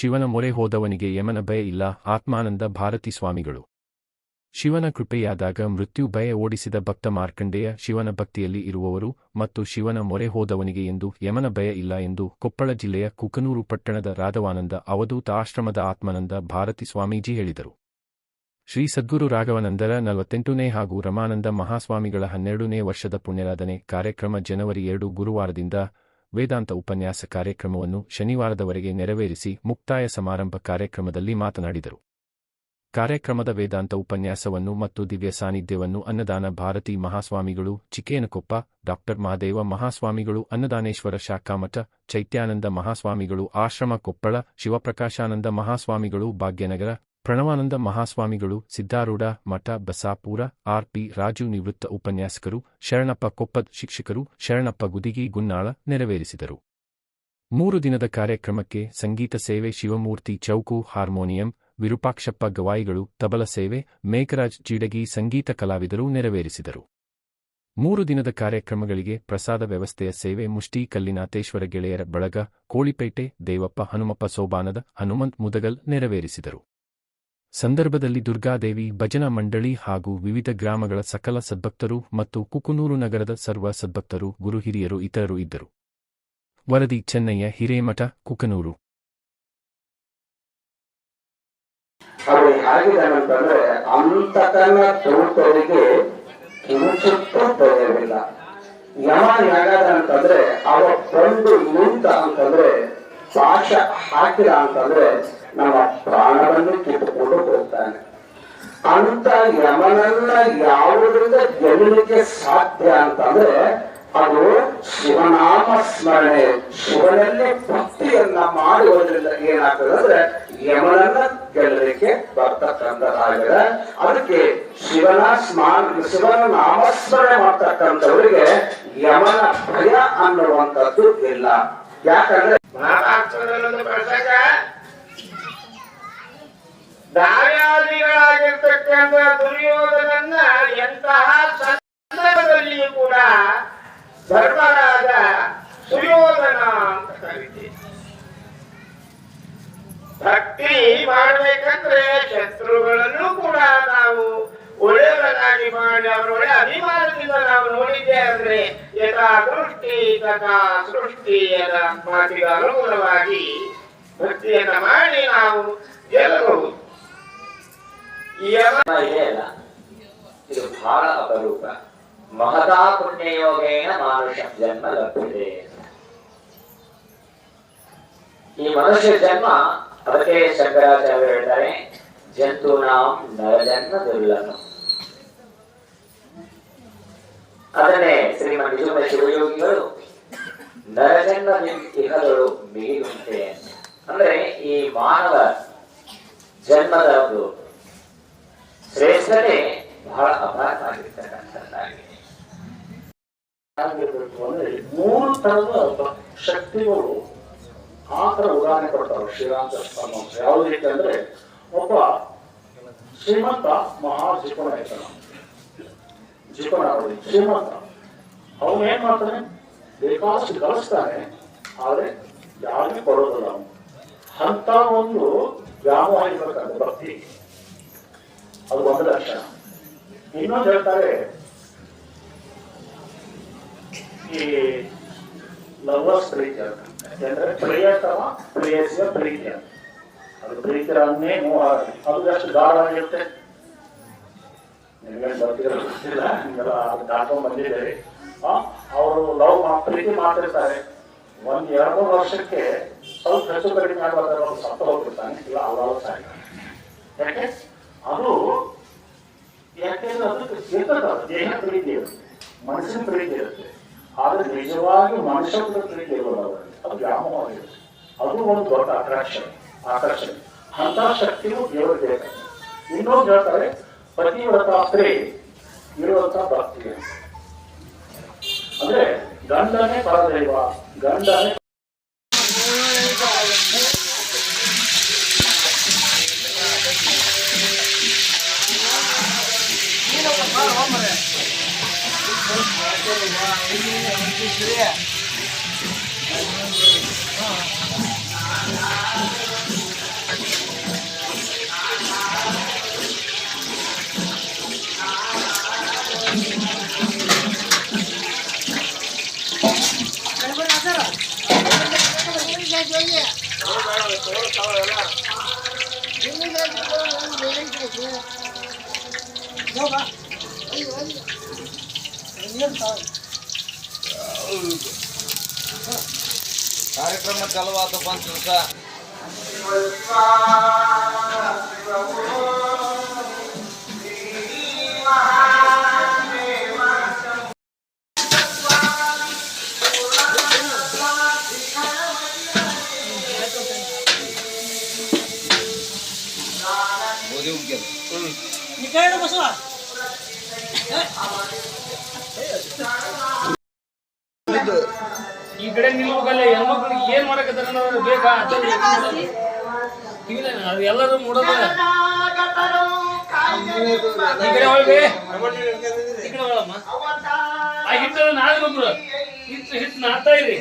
ಶಿವನ ಮೊರೆ ಹೋದವನಿಗೆ ಯಮನ ಭಯ ಇಲ್ಲ, ಆತ್ಮಾನಂದ ಭಾರತಿ ಸ್ವಾಮಿಗಳು. ಶಿವನ ಕೃಪೆಯಾದಾಗ ಮೃತ್ಯು ಭಯ ಓಡಿಸಿದ ಭಕ್ತ ಮಾರ್ಕಂಡೇಯ ಶಿವನ ಭಕ್ತಿಯಲ್ಲಿ ಇರುವವರು ಮತ್ತು ಶಿವನ ಮೊರೆ ಹೋದವನಿಗೆ ಎಂದು ಯಮನ ಭಯ ಇಲ್ಲ ಎಂದು ಕೊಪ್ಪಳ ಜಿಲ್ಲೆಯ ಕುಕನೂರು ಪಟ್ಟಣದ ರಾಧವಾನಂದ ಅವಧೂತ ಆಶ್ರಮದ ಆತ್ಮಾನಂದ ಭಾರತಿ ಸ್ವಾಮೀಜಿ ಹೇಳಿದರು. ಶ್ರೀ ಸದ್ಗುರು ರಾಘವನಂದರ ನಲವತ್ತೆಂಟನೇ ಹಾಗೂ ರಮಾನಂದ ಮಹಾಸ್ವಾಮಿಗಳ ಹನ್ನೆರಡನೇ ವರ್ಷದ ಪುಣ್ಯರಾಧನೆ ಕಾರ್ಯಕ್ರಮ ಜನವರಿ ಎರಡು ಗುರುವಾರದಿಂದ ವೇದಾಂತ ಉಪನ್ಯಾಸ ಕಾರ್ಯಕ್ರಮವನ್ನು ಶನಿವಾರದವರೆಗೆ ನೆರವೇರಿಸಿ ಮುಕ್ತಾಯ ಸಮಾರಂಭ ಕಾರ್ಯಕ್ರಮದಲ್ಲಿ ಮಾತನಾಡಿದರು. ಕಾರ್ಯಕ್ರಮದ ವೇದಾಂತ ಉಪನ್ಯಾಸವನ್ನು ಮತ್ತು ದಿವ್ಯ ಸಾನ್ನಿಧ್ಯವನ್ನು ಅನ್ನದಾನ ಭಾರತಿ ಮಹಾಸ್ವಾಮಿಗಳು ಚಿಕೇನಕೊಪ್ಪ ಡಾಕ್ಟರ್ ಮಹಾದೇವ ಮಹಾಸ್ವಾಮಿಗಳು, ಅನ್ನದಾನೇಶ್ವರ ಶಾಖಾಮಠ, ಚೈತ್ಯಾನಂದ ಮಹಾಸ್ವಾಮಿಗಳು, ಆಶ್ರಮ ಕೊಪ್ಪಳ, ಶಿವಪ್ರಕಾಶಾನಂದ ಮಹಾಸ್ವಾಮಿಗಳು, ಭಾಗ್ಯನಗರ ಪ್ರಣವಾನಂದ ಮಹಾಸ್ವಾಮಿಗಳು ಸಿದ್ಧಾರೂಢ ಮಠ ಬಸಾಪುರ ಆರ್ಪಿ ರಾಜು ನಿವೃತ್ತ ಉಪನ್ಯಾಸಕರು, ಶರಣಪ್ಪ ಕೊಪ್ಪದ್ ಶಿಕ್ಷಕರು, ಶರಣಪ್ಪ ಗುದಿಗಿ ಗುನ್ನಾಳ ನೆರವೇರಿಸಿದರು. ಮೂರು ದಿನದ ಕಾರ್ಯಕ್ರಮಕ್ಕೆ ಸಂಗೀತ ಸೇವೆ ಶಿವಮೂರ್ತಿ ಚೌಕು ಹಾರ್ಮೋನಿಯಂ, ವಿರೂಪಾಕ್ಷಪ್ಪ ಗವಾಯಿಗಳು ತಬಲ ಸೇವೆ, ಮೇಘರಾಜ್ ಜೀಡಗಿ ಸಂಗೀತ ಕಲಾವಿದರು ನೆರವೇರಿಸಿದರು. ಮೂರು ದಿನದ ಕಾರ್ಯಕ್ರಮಗಳಿಗೆ ಪ್ರಸಾದ ವ್ಯವಸ್ಥೆಯ ಸೇವೆ ಮುಷ್ಟಿ ಕಲ್ಲಿನಾಥೇಶ್ವರ ಗೆಳೆಯರ ಬಳಗ, ಕೋಳಿಪೇಟೆ, ದೇವಪ್ಪ ಹನುಮಪ್ಪ ಸೋಬಾನದ, ಹನುಮಂತ್ ಮುದಗಲ್ ನೆರವೇರಿಸಿದರು. ಸಂದರ್ಭದಲ್ಲಿ ದುರ್ಗಾದೇವಿ, ಭಜನಾ ಮಂಡಳಿ ಹಾಗೂ ವಿವಿಧ ಗ್ರಾಮಗಳ ಸಕಲ ಸದ್ಭಕ್ತರು ಮತ್ತು ಕುಕುನೂರು ನಗರದ ಸರ್ವ ಸದ್ಭಕ್ತರು, ಗುರು ಹಿರಿಯರು ಇತರರು ಇದ್ದರು. ವರದಿ, ಚೆನ್ನಯ್ಯ, ಹಿರೇಮಠ, ಕುಕನೂರು. ಯಾವ ಹೇಗಾದ ಅಂತಂದ್ರೆ ಅವ ಬಂದು ನಿಂತ ಅಂತಂದ್ರೆ ಪಾಶ ಹಾಕಿಲ್ಲ ಅಂತಂದ್ರೆ ನಮ್ಮ ಪ್ರಾಣವನ್ನು ಕಿತ್ತುಕೊಂಡು ಹೋಗ್ತಾನೆ. ಅಂತ ಯಮನನ್ನ ಯಾವುದರಿಂದ ಗೆಲ್ಲಲಿಕ್ಕೆ ಸಾಧ್ಯ ಅಂತಂದ್ರೆ ಅದು ಶಿವನಾಮ ಸ್ಮರಣೆ, ಶಿವನಲ್ಲಿ ಭಕ್ತಿಯನ್ನ ಮಾಡುವುದರಿಂದ ಏನಾಗ್ತದೆ ಅಂದ್ರೆ ಯಮನನ್ನ ಗೆಲ್ಲಲಿಕ್ಕೆ ಬರ್ತಕ್ಕಂಥದ್ದಾಗಿದೆ ಅದಕ್ಕೆ ಶಿವನ ಸ್ಮಾರ, ಶಿವನ ನಾಮಸ್ಮರಣೆ ಮಾಡ್ತಕ್ಕಂಥವರಿಗೆ ಯಮನ ಭಯ ಅನ್ನುವಂಥದ್ದು ಇಲ್ಲ. ಯಾಕಂದ್ರೆ ಮಹಾಭಾರತದಲ್ಲೊಂದು ಬಳಸಕ ದುರ್ಯೋಧನನ್ನ ಎಂತಹ ಸಂದರ್ಭದಲ್ಲಿಯೂ ಕೂಡ ಧರ್ಮರಾಜ ಸುಯೋಧನ ಅಂತ ಕರೀತೀವಿ ಭಕ್ತಿ ಮಾಡಬೇಕಂದ್ರೆ ಶತ್ರುಗಳನ್ನು ಕೂಡ ನಾವು ಒಳ್ಳೆಯವರಾಗಿ ಮಾಡಿ ಅವರ ಒಳ್ಳೆ ಅಭಿಮಾನದಿಂದ ನಾವು ನೋಡಿದ್ದೆ ಅಂದ್ರೆ ಯಥಾ ದೃಷ್ಟಿ ತಥಾ ಸೃಷ್ಟಿ ಎಲ್ಲ ಮಾತಿಗೆ ಅನುಗುಣವಾಗಿ ಭಕ್ತಿಯನ್ನ ಮಾಡಿ ನಾವು ಗೆಲ್ಲಬಹುದು. ಇಲ್ಲ. ಇದೆ ಬಹಳ ಅಪರೂಪ. ಮಹತಾ ಪುಣ್ಯಯೋಗೇನ ಮಾನುಷ ಜನ್ಮ ಲಭ್ಯತೆ. ಈ ಮನುಷ್ಯ ಜನ್ಮ ಅದಕ್ಕೆ ಶಂಕರಾಚಾರ್ಯ ಹೇಳ್ತಾರೆ ಜಂತು ನಾಂ ನರಜನ್ಮ ದುರ್ಲಭ ಅದನ್ನೇ ಶ್ರೀಮನ್ ನಿಜುಮ ಶಿವಯೋಗಿಗಳು ನರಜನ್ಮ ಇಹಗಳು ಮಿಗಿಲುಂಟೆ ಅಂದ್ರೆ ಈ ಮಾನವ ಜನ್ಮದ ಒಂದು ಶ್ರೇಷ್ಠತೆ ಬಹಳ ಅಪಾರವಾಗಿರ್ತಕ್ಕಂಥದ್ದಾಗಿದೆ. ಮೂರು ತರದ ಶಕ್ತಿಗಳು ಆ ತರ ಉದಾಹರಣೆ ಕೊಡ್ತಾರೆ ಶ್ರೀರಾಮ ಯಾವ್ದು ಅಂದ್ರೆ ಒಬ್ಬ ಶ್ರೀಮಂತ ಮಹಾ ಜಿಪುಣ ಇರ್ತಾನ ಜಿಪುಣ ಅವಳಿ ಶ್ರೀಮಂತ. ಅವನು ಏನ್ ಮಾಡ್ತಾನೆ? ಬೇಕಾದಷ್ಟು ಗಳಿಸ್ತಾನೆ ಆದ್ರೆ ಯಾರಿಗೂ ಕೊಡೋದಿಲ್ಲ ಅವನು. ಅಂತ ಒಂದು ವ್ಯಾಮೋಹ ಇರ್ಬೇಕಾದ್ರೆ ಭಕ್ತಿ. ಅದು ಒಂದು ಲಕ್ಷಣ. ಇನ್ನೊಂದು ಹೇಳ್ತಾರೆ, ಈ ಲವರ್ಸ್ ಪ್ರೀತಿ ಅಂತ. ಅಂದ್ರೆ ಪ್ರಿಯತಮ ಪ್ರೇಯಸಿಯ ಪ್ರೀತಿ ಅಂತ. ಪ್ರೀತಿರನ್ನೇ ಮೋಹ ಅದು ಎಷ್ಟು ಗಾಢ ಆಗಿರುತ್ತೆ ನಿಮ್ಗೇನು ಬರ್ತಿರೋ ಗೊತ್ತಿಲ್ಲ. ಅದು ದಾಟ್ಕೊಂಡ್ ಬಂದಿದ್ದೀರಿ. ಅವರು ಲವ್ ಪ್ರೀತಿ ಮಾಡ್ತಿರ್ತಾರೆ. ಒಂದ್ ಎರಡು ವರ್ಷಕ್ಕೆ ಸ್ವಲ್ಪ ಹೆಚ್ಚು ಕಡಿಮೆ ಆಗ್ಬೇಕಾದ್ರೆ ಅವ್ರು ಸತ್ತ ಹೋಗ್ಬಿಡ್ತಾನೆ. ಇಲ್ಲ ಅವರು ಸಾಯ್ತಾನೆ ಯಾಕೆ? ಅದು ಯಾಕೆಂದ್ರೆ ಅದಕ್ಕೆ ಇರ್ತದ ದೇಹ ಪ್ರೀತಿ ಇರುತ್ತೆ. ಮನಸ್ಸಿನ ಪ್ರೀತಿ ಇರುತ್ತೆ. ಆದ್ರೆ ನಿಜವಾಗಿ ಮನುಷ್ಯ ಪ್ರೀತಿ ಇರೋದು ಅದು. ವ್ಯಾಮೋಹವಾಗಿರುತ್ತೆ. ಅದು ಒಂದು ದೊಡ್ಡ ಅಟ್ರಾಕ್ಷನ್ ಆಕರ್ಷಣೆ. ಶಕ್ತಿಯು ದೇವರಿಗೆ ಬೇಕು ಇನ್ನೊಂದು ಹೇಳ್ತಾರೆ ಪತಿವ್ರತ ಸ್ತ್ರೀ ಇರುವಂತ ಭಕ್ತಿ ಅಂತ. ಅಂದ್ರೆ ಗಂಡನೇ ಪರದೈವ ಗಂಡನೇ ಕಾರ್ಯಕ್ರಮ ಚಾಲು ಆತ ಪಂಚ ಈ ಕಡೆ ನಿಲ್ಬೇಕಲ್ಲ ಹೆಣ್ಮಕ್ಳಿಗೆ ಏನ್ ಮಾಡಕತ್ತಾರ ಬೇಕಾ? ಟಿವಿನ ಅದು ಎಲ್ಲರೂ ನೋಡೋದು. ಈ ಕಡೆ ಒಳಗೆ ಈ ಕಡೆ ಒಳಮ್ಮ ಆ ಹಿಟ್ಟು ನಾಳೆ ಬಂದ್ರು ಹಿಟ್ಟು ಹಿಟ್ಟು ನಾಡ್ತಾ ಇರಿ